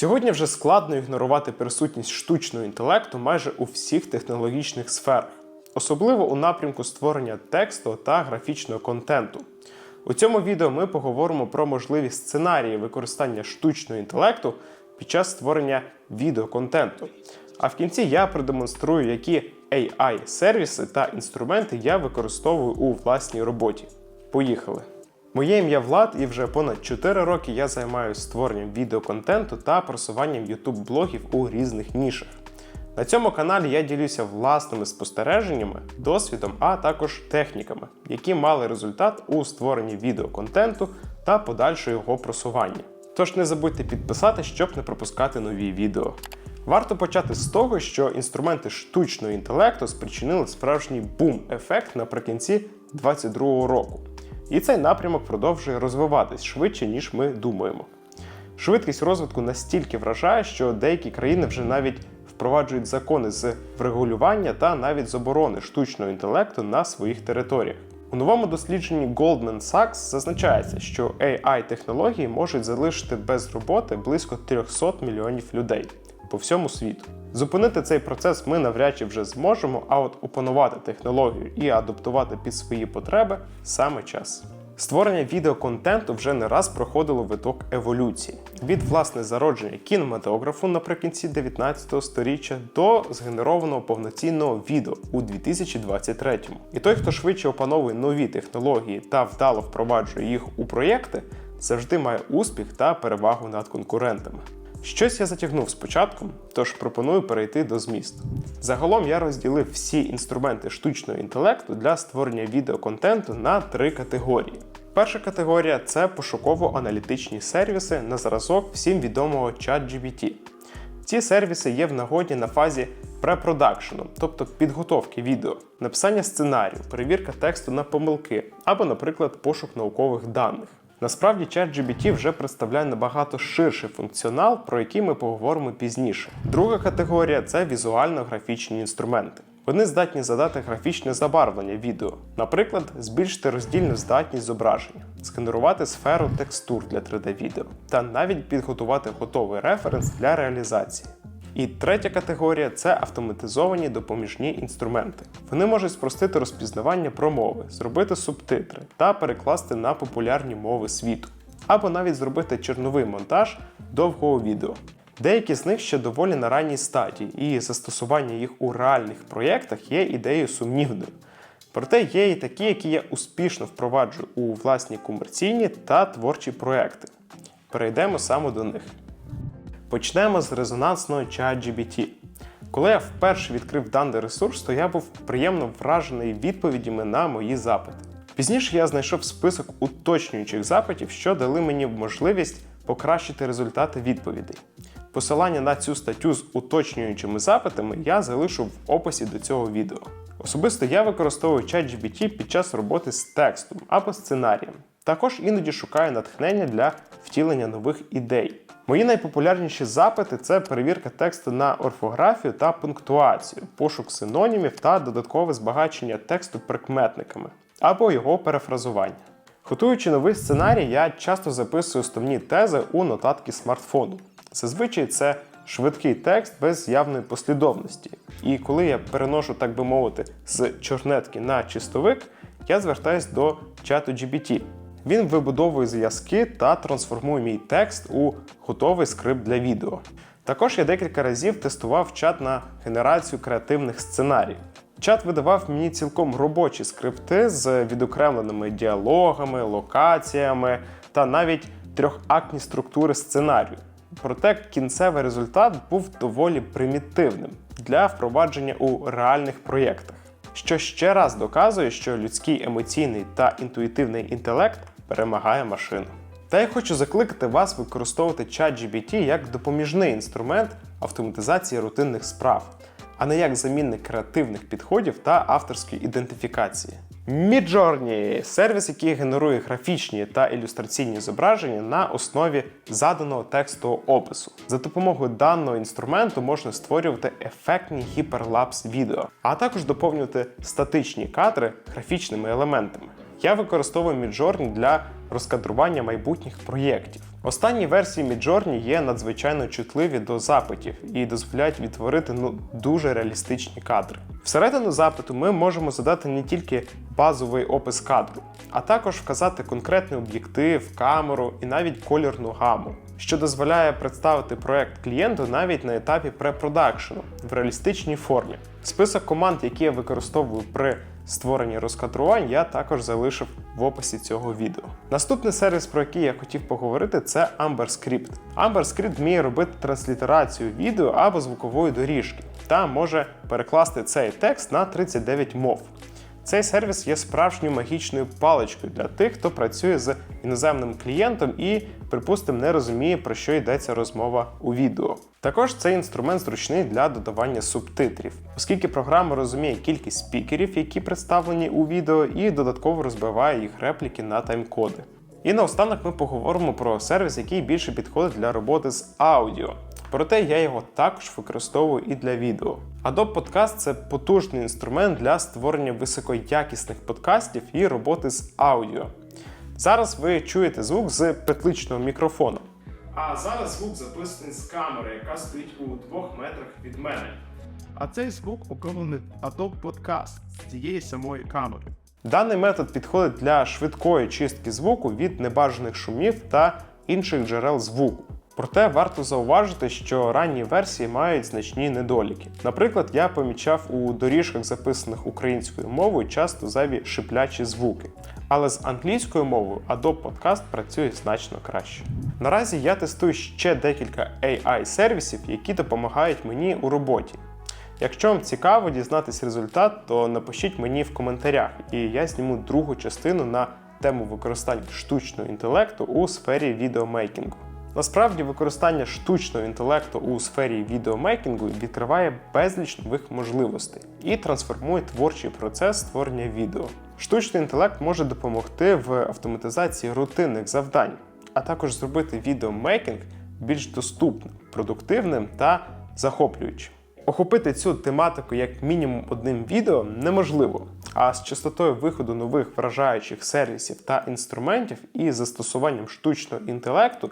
Сьогодні вже складно ігнорувати присутність штучного інтелекту майже у всіх технологічних сферах, особливо у напрямку створення тексту та графічного контенту. У цьому відео ми поговоримо про можливі сценарії використання штучного інтелекту під час створення відеоконтенту. А в кінці я продемонструю, які AI-сервіси та інструменти я використовую у власній роботі. Поїхали! Моє ім'я Влад, і вже понад 4 роки я займаюся створенням відеоконтенту та просуванням youtube блогів у різних нішах. На цьому каналі я ділюся власними спостереженнями, досвідом, а також техніками, які мали результат у створенні відеоконтенту та подальшого його просування. Тож не забудьте підписати, щоб не пропускати нові відео. Варто почати з того, що інструменти штучного інтелекту спричинили справжній бум-ефект наприкінці 2022 року. І цей напрямок продовжує розвиватись швидше, ніж ми думаємо. Швидкість розвитку настільки вражає, що деякі країни вже навіть впроваджують закони з врегулювання та навіть заборони штучного інтелекту на своїх територіях. У новому дослідженні Goldman Sachs зазначається, що AI-технології можуть залишити без роботи близько 300 мільйонів людей по всьому світу. Зупинити цей процес ми навряд чи вже зможемо, а от опанувати технологію і адаптувати під свої потреби саме час. Створення відеоконтенту вже не раз проходило виток еволюції від власне зародження кінематографу наприкінці 19 століття до згенерованого повноцінного відео у 2023-му. І той, хто швидше опановує нові технології та вдало впроваджує їх у проєкти, завжди має успіх та перевагу над конкурентами. Щось я затягнув спочатку, тож пропоную перейти до змісту. Загалом я розділив всі інструменти штучного інтелекту для створення відеоконтенту на три категорії. Перша категорія це пошуково-аналітичні сервіси на зразок всім відомого ChatGPT. Ці сервіси є в нагоді на фазі препродакшену, тобто підготовки відео, написання сценарію, перевірка тексту на помилки або, наприклад, пошук наукових даних. Насправді ChatGPT вже представляє набагато ширший функціонал, про який ми поговоримо пізніше. Друга категорія це візуально-графічні інструменти. Вони здатні задати графічне забарвлення відео, наприклад, збільшити роздільну здатність зображення, сканерувати сферу текстур для 3D-відео та навіть підготувати готовий референс для реалізації. І третя категорія це автоматизовані допоміжні інструменти. Вони можуть спростити розпізнавання промови, зробити субтитри та перекласти на популярні мови світу, або навіть зробити чорновий монтаж довгого відео. Деякі з них ще доволі на ранній стадії, і застосування їх у реальних проєктах є ідеєю сумнівною. Проте є і такі, які я успішно впроваджую у власні комерційні та творчі проекти. Перейдемо саме до них. Почнемо з резонансного ChatGPT. Коли я вперше відкрив даний ресурс, то я був приємно вражений відповідями на мої запити. Пізніше я знайшов список уточнюючих запитів, що дали мені можливість покращити результати відповідей. Посилання на цю статтю з уточнюючими запитами я залишу в описі до цього відео. Особисто я використовую ChatGPT під час роботи з текстом або сценарієм. Також іноді шукаю натхнення для втілення нових ідей. Мої найпопулярніші запити це перевірка тексту на орфографію та пунктуацію, пошук синонімів та додаткове збагачення тексту прикметниками або його перефразування. Готуючи новий сценарій, я часто записую основні тези у нотатки смартфону. Зазвичай це швидкий текст без явної послідовності. І коли я переношу, так би мовити, з чорнетки на чистовик, я звертаюсь до чату GPT. Він вибудовує зв'язки та трансформує мій текст у готовий скрипт для відео. Також я декілька разів тестував чат на генерацію креативних сценаріїв. Чат видавав мені цілком робочі скрипти з відокремленими діалогами, локаціями та навіть трьохактні структури сценарію. Проте кінцевий результат був доволі примітивним для впровадження у реальних проєктах, що ще раз доказує, що людський емоційний та інтуїтивний інтелект перемагає машину. Та я хочу закликати вас використовувати ChatGPT як допоміжний інструмент автоматизації рутинних справ, а не як замінник креативних підходів та авторської ідентифікації. Midjourney – сервіс, який генерує графічні та ілюстраційні зображення на основі заданого текстового опису. За допомогою даного інструменту можна створювати ефектні гіперлапс відео, а також доповнювати статичні кадри графічними елементами. Я використовую Midjourney для розкадрування майбутніх проєктів. Останні версії Midjourney є надзвичайно чутливі до запитів і дозволяють відтворити ну дуже реалістичні кадри. Всередину запиту ми можемо задати не тільки базовий опис кадру, а також вказати конкретний об'єктив, камеру і навіть кольорну гаму, що дозволяє представити проект клієнту навіть на етапі препродакшену в реалістичній формі. Список команд, які я використовую при створенні розкадрувань, я також залишив в описі цього відео. Наступний сервіс, про який я хотів поговорити, це AmberScript. AmberScript вміє робити транслітерацію відео або звукової доріжки та може перекласти цей текст на 39 мов. Цей сервіс є справжньою магічною паличкою для тих, хто працює з іноземним клієнтом і, припустимо, не розуміє, про що йдеться розмова у відео. Також цей інструмент зручний для додавання субтитрів, оскільки програма розуміє кількість спікерів, які представлені у відео, і додатково розбиває їх репліки на тайм-коди. І наостанок ми поговоримо про сервіс, який більше підходить для роботи з аудіо. Проте я його також використовую і для відео. Adobe Podcast – це потужний інструмент для створення високоякісних подкастів і роботи з аудіо. Зараз ви чуєте звук з петличного мікрофону. А зараз звук записаний з камери, яка стоїть у двох метрах від мене. А цей звук оброблений Adobe Podcast з цієї самої камери. Даний метод підходить для швидкої чистки звуку від небажаних шумів та інших джерел звуку. Проте варто зауважити, що ранні версії мають значні недоліки. Наприклад, я помічав у доріжках, записаних українською мовою, часто зайві шиплячі звуки. Але з англійською мовою Adobe Podcast працює значно краще. Наразі я тестую ще декілька AI-сервісів, які допомагають мені у роботі. Якщо вам цікаво дізнатись результат, то напишіть мені в коментарях, і я зніму другу частину на тему використання штучного інтелекту у сфері відеомейкінгу. Насправді, використання штучного інтелекту у сфері відеомейкінгу відкриває безліч нових можливостей і трансформує творчий процес створення відео. Штучний інтелект може допомогти в автоматизації рутинних завдань, а також зробити відеомейкінг більш доступним, продуктивним та захоплюючим. Охопити цю тематику як мінімум одним відео неможливо, а з частотою виходу нових вражаючих сервісів та інструментів і застосуванням штучного інтелекту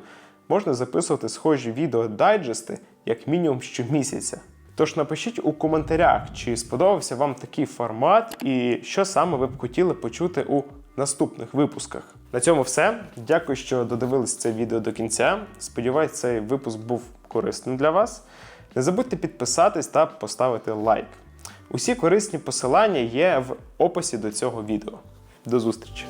можна записувати схожі відео дайджести як мінімум щомісяця. Тож напишіть у коментарях, чи сподобався вам такий формат і що саме ви б хотіли почути у наступних випусках. На цьому все. Дякую, що додивились це відео до кінця. Сподіваюсь, цей випуск був корисним для вас. Не забудьте підписатись та поставити лайк. Усі корисні посилання є в описі до цього відео. До зустрічі!